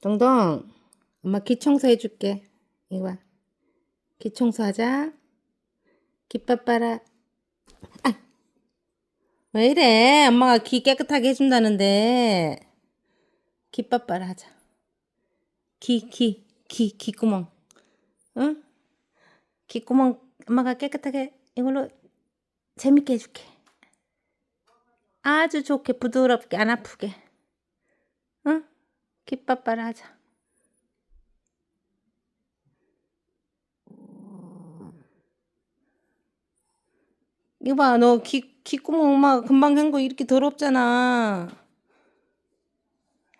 동동, 엄마 귀 청소해줄게. 이거 봐. 귀 청소하자. 깃밥 빨아. 아! 왜 이래? 엄마가 귀 깨끗하게 해준다는데. 깃밥 빨아 하자. 귀, 귀, 귀, 귀구멍. 응? 귀구멍 엄마가 깨끗하게 이걸로 재밌게 해줄게. 아주 좋게 부드럽게 안 아프게. 응? 깃밥 빨아 하자. 이거 봐, 너 귀, 귓구멍 엄마가 금방 한 거 이렇게 더럽잖아.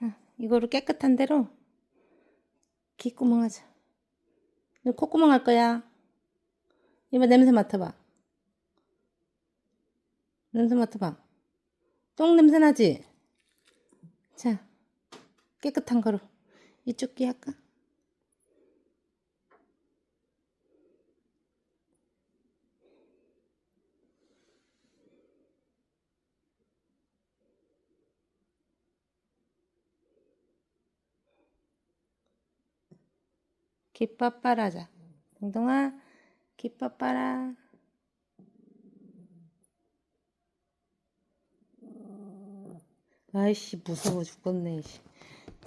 응, 이거를 깨끗한 대로 귓구멍 하자. 너 콧구멍 할 거야. 이봐, 냄새 맡아봐. 냄새 맡아봐. 똥 냄새 나지? 자, 깨끗한 거로. 이쪽 귀 할까? 빨아자. 동동아, 빨아. 아이씨, 무서워 죽겠네, 씨.